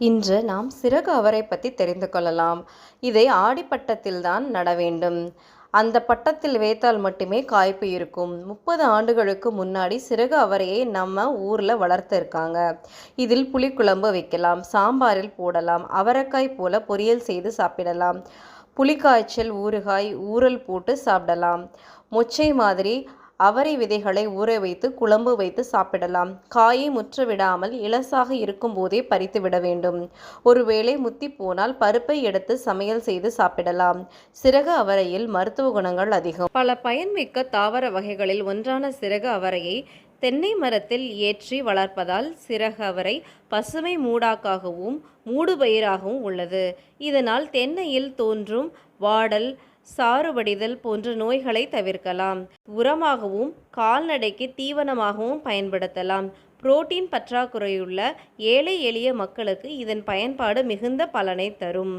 இன்று நாம் சிறகு அவரை பற்றி தெரிந்து கொள்ளலாம். இதை ஆடிப்பட்டத்தில்தான் நட வேண்டும். அந்த பட்டத்தில் வைத்தால் மட்டுமே காய்ப்பு இருக்கும். முப்பது ஆண்டுகளுக்கு முன்னாடி சிறகு அவரையை நம்ம ஊரில் வளர்த்துருக்காங்க இதில் புளிக்குழம்பு வைக்கலாம் சாம்பாரில் போடலாம் அவரைக்காய் போல பொரியல் செய்து சாப்பிடலாம். புளிக்காய்ச்சல் ஊறுகாய் ஊறல் போட்டு சாப்பிடலாம். மொச்சை மாதிரி அவரை விதைகளை ஊற வைத்து குழம்பு வைத்து சாப்பிடலாம். காயை முற்ற விடாமல் இலசாக இருக்கும்போதே பறித்து விட வேண்டும். ஒருவேளை முத்தி போனால் பருப்பை எடுத்து சமையல் செய்து சாப்பிடலாம். சிறகு அவரையில் மருத்துவ குணங்கள் அதிகம். பல பயன்மிக்க தாவர வகைகளில் ஒன்றான சிறகு அவரையை தென்னை மரத்தில் ஏற்றி வளர்ப்பதால் சிறகு அவரை பசுமை மூடாக்காகவும் மூடுபயிராகவும் உள்ளது. இதனால் தென்னையில் தோன்றும் வாடல் சாறுபடிதல் போன்ற நோய்களை தவிர்க்கலாம். உரமாகவும் கால்நடைக்கு தீவனமாகவும் பயன்படுத்தலாம். புரோட்டீன் பற்றாக்குறையுள்ள ஏழை எளிய மக்களுக்கு இதன் பயன்பாடு மிகுந்த பலனை தரும்.